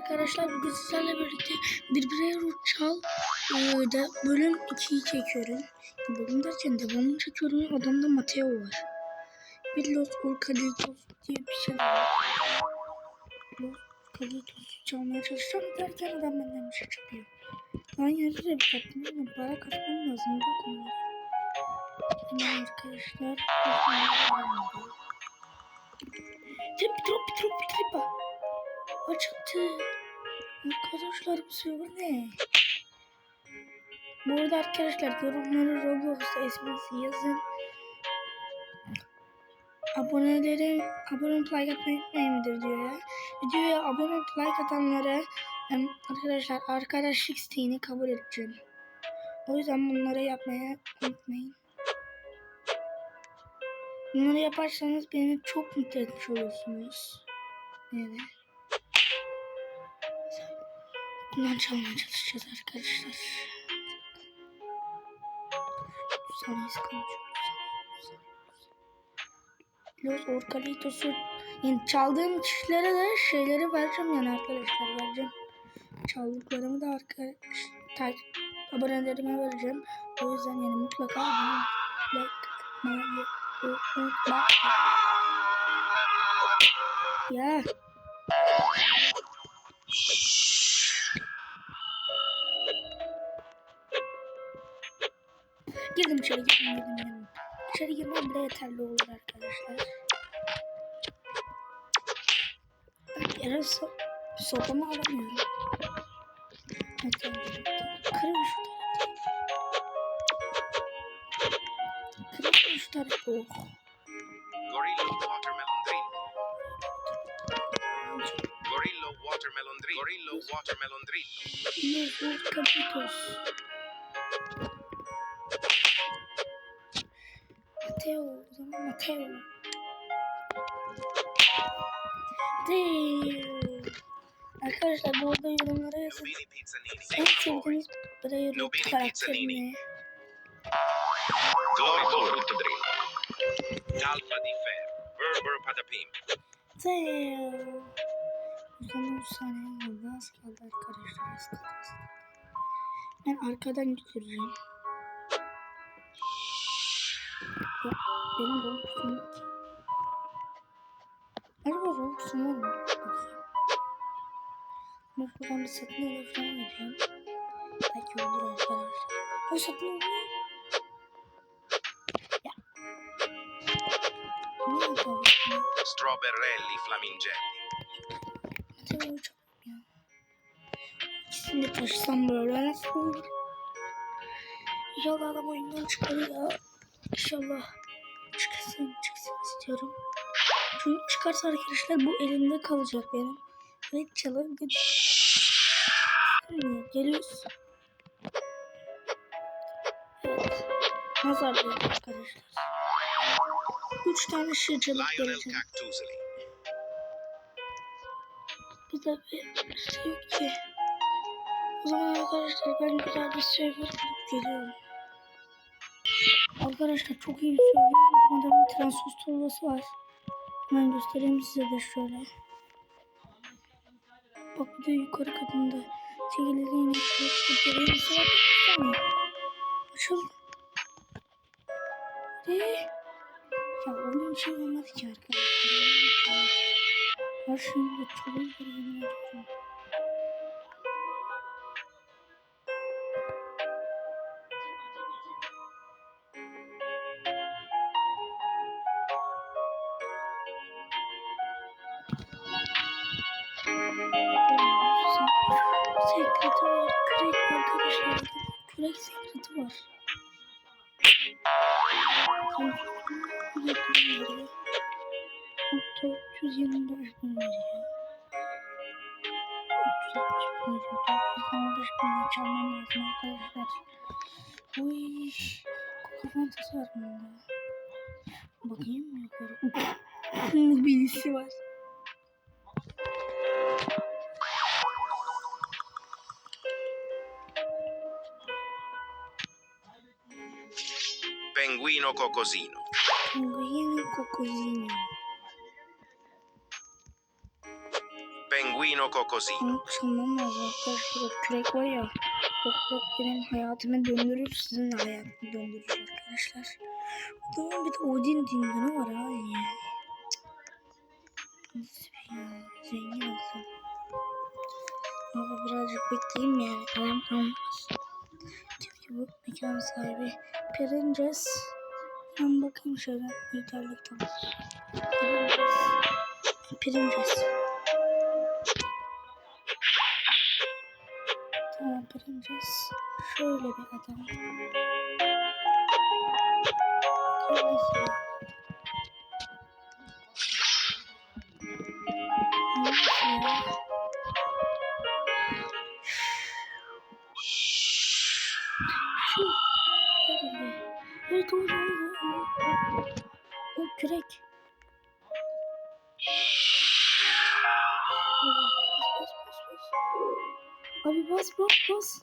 Arkadaşlar bugün sizlerle birlikte bir birey çal e, de bölüm 2'yi çekiyorum. Bölüm derken devamını çekiyorum. Adamda Mateo var. Bir Los Orcalitos diye bir şey var. Los Orcalitos çalmaya çalışacağım derken adam benden bir şey çalıyor. Ben yarı da bir tatlım ama para kazanmam lazım. Bak onlara. Hemen arkadaşlar. Trip trip trip trip. Açıktı. Arkadaşlar bu server ne? Bu arada arkadaşlar yorumları Roblox'ta isminizi yazın. Aboneleri abone olup like atmayı unutmayın müdür diyor ya. Videoya abone olup like atanlara arkadaşlar arkadaşlık isteğini kabul edeceğim. O yüzden bunları yapmaya unutmayın. Bunları yaparsanız beni çok mutlu etmiş olursunuz. Yani. Bundan çalmaya çalışacağız arkadaşlar. Konuşuyoruz. Los Orcalitos'u yani çaldığım kişilere de şeyleri vereceğim yani arkadaşlar vereceğim. Çaldıklarımı da arkadaşlar abonelerime vereceğim. O yüzden yani mutlaka abone like atmayı unutma. Ya. İçeri girdim girdim. İçeri girmem bile yeterli olur arkadaşlar. Ben yere so sopamı alamıyorum. Evet. Kırın şu tarafı. Kırın şu tarafı. Oh. Gorillo watermelon drink. Gorillo watermelon drink. Gorillo watermelon drink. Los Orcalitos. Mateo, Mateo. Mateo. Arkadaşlar bu arada yorumlara yazın. En sevdiğiniz Nubini karakteri ne? O zaman 3 saniye oldu. Az kaldı arkadaşlar. Az kaldı. Ben arkadan götüreceğim. Ya, benim Roblox'um yok ki. Acaba Roblox'um var mı? Bakayım. Ben şuradan bir satın alır falan yapayım. Belki olur arkadaşlar. O satın alır mı? Ya. Ne yapalım? Strawberrelli flamingelli. Mateo çok ya. İkisini de taşısam böyle nasıl olur? İnşallah adam oyundan çıkarıyor. İnşallah çıksın, çıksın istiyorum. Çünkü çıkarsa arkadaşlar bu elimde kalacak benim. Ve çalar götürüyor. Geliyoruz. Evet. Nazar değil arkadaşlar. Üç tane şey Lionel geleceğim. Cactuseli. Bir de bir şey yok ki. O zaman arkadaşlar ben güzel bir server bulup geliyorum. Arkadaşlar çok iyi bir server buldum. Adamın transos torbası var. Hemen göstereyim size de şöyle. Bak bir de yukarı katında. Çekildiğini göstereyim size. Bir saniye. Açıl. Hadi. Ya oyun şey olmadı ki arkadaşlar. Her şeyin çok iyi bir Sekreti var. Kürek arkadaşlar. Kürek sekreti var. Hatta 325 bin veriyor. 360 bin veriyor. 415 bin çalmam lazım arkadaşlar. Uy, koku fantası. Bakayım mı yukarı? Birisi var. Penguino cocosino. Pinguino cocosino. Penguino Ginoco così. Ama çalmam lazım arkadaşlar. O kürek var ya. Kürek benim hayatımı döndürür. Sizin hayatını döndürür arkadaşlar. O zaman bir de Odin dindini var ha. Ya. Nasıl bir ya? Zengin olsun. Ama birazcık bekleyeyim yani. Ayağım kalmaz. Bu mekan sahibi Perinces. Ben bakayım şöyle. Tamam. Perinces. Perinces. Tamam Perinces. Şöyle bir adam. Kendisi. Oldu. O kürek. Abi bas bas bas.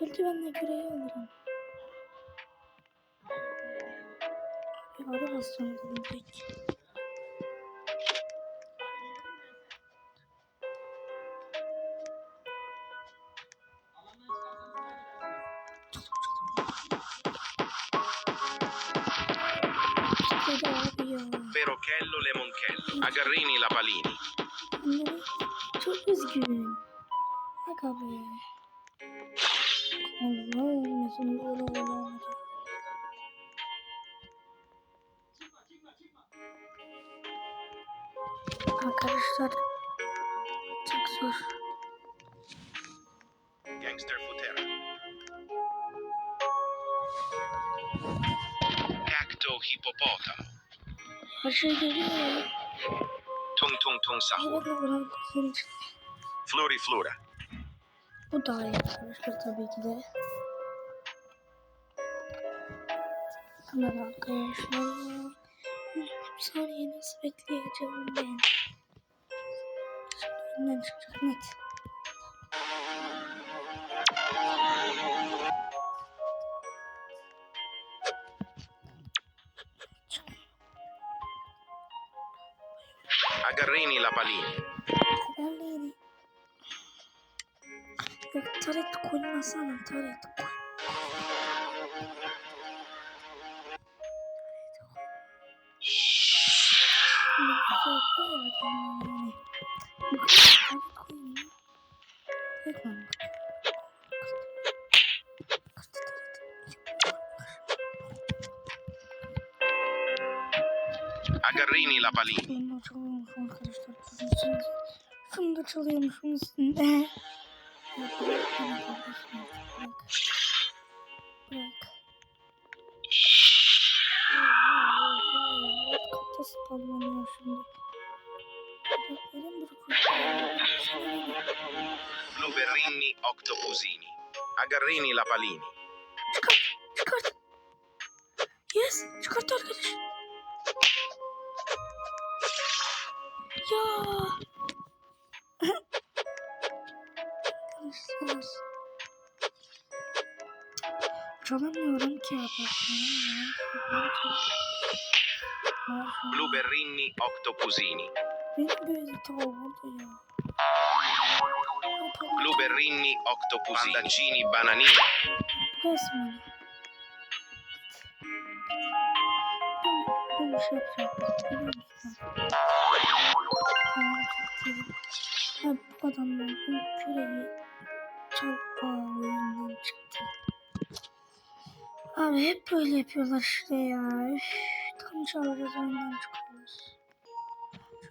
Belki ben de küreği alırım. Bir ara basacağım dedim pek. Lemonchello. Agarrini Lapalini. Anne, çok üzgün. Bak abi. Allah'ım sonunda öyle olamadı. Arkadaşlar çok zor. Gangster Futera. Cacto Hippopotamo. Her şey geliyor ya. Tung Tung Tung Sahur. Flori Flora. Bu daha iyi arkadaşlar tabii ki de. Hemen arkadaşlar. Bir saniye nasıl bekleyeceğim ben? Şimdi önünden çıkacak net. Agarrini Lapalini. Haberleri. Yok taret koymasana taret koy. Ne güzel koy şunu da çalıyormuşum üstünde. Bırak. Kapta spamlanıyor şimdi. Bluberrini Octopusini. Agarrini Lapalini. Çıkart. Çıkart. Yes. Çıkart arkadaş. Ya. Çalamıyorum ki abi. Bluberrini Octopusini. Benim böyle tavuğum oldu ya. Bluberrini Octopusini. Pandaccini Bananini. Resmen. Ben, ben bir şey yapacağım. Biliyor musun? Tamam çektim. Ha bu adamlar bu küreği çok aa, oyundan çıktı. Abi hep böyle yapıyorlar işte ya. Üf, tam çalacağız oyundan çıkıyoruz.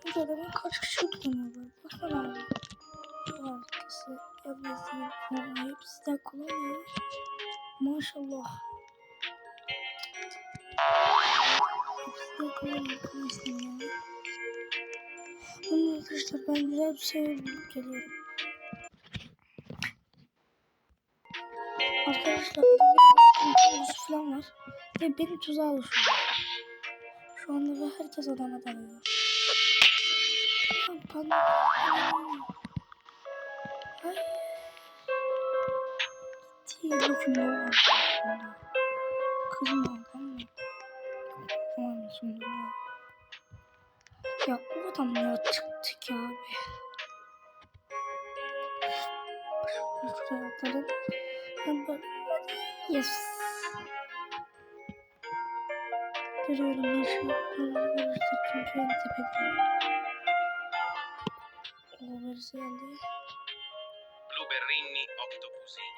Çünkü adamın kaç kişi kullanıyorlar. Bakın abi. Bu arkası, ya bizim falan hepsi de ya. Maşallah. Hepsi de arkadaşlar ya. Ama arkadaşlar ben güzel bir şey geliyorum. arkadaşlar virüs falan var. Ve beni tuzağa oluşturuyor. Şu anda ve herkes adama dalıyor. Lan panik. Ay. Gitti. Bakın ne var. Kızım aldan mı? Aman şimdi ya. Ya o adam ne çıktık ya abi. Şuraya atalım. Ben böyle Yes. Görüyorum ben şu görürse çünkü en tepedeyim. O birisi geldi. Bluberrini octopusini.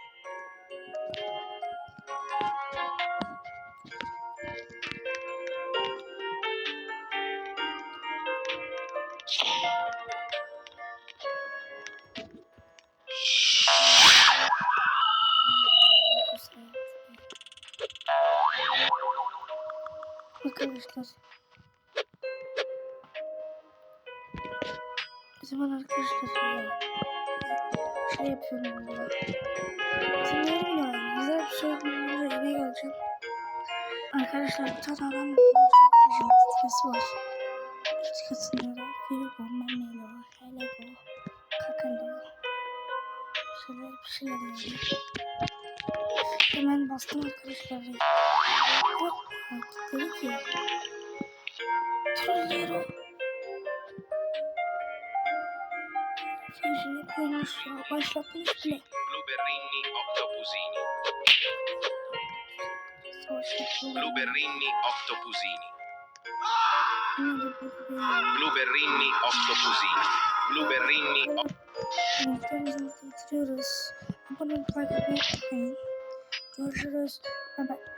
Arkadaşlar. Zaman arkadaşlar ya. Şey yapıyorum ya. Sanıyorum ya. Güzel bir şey bulunca eve geleceğim. Arkadaşlar bir tane adam bulunca sitesi var. Sitesinde de Firugo, Memeli var. Helego, Kakalo. Şeyler bir şeyler yani. Hemen bastım arkadaşlar. Yok. Dedi ki. Trollero. Yüzüne koymuş ya. Başlatmış bile. Bluberrini octopusini. Bluberrini octopusini. Bluberrini octopusini. Bluberrini Yemeklerimizi bitiriyoruz. Abone atmayı unutmayın. Görüşürüz. Bye bye.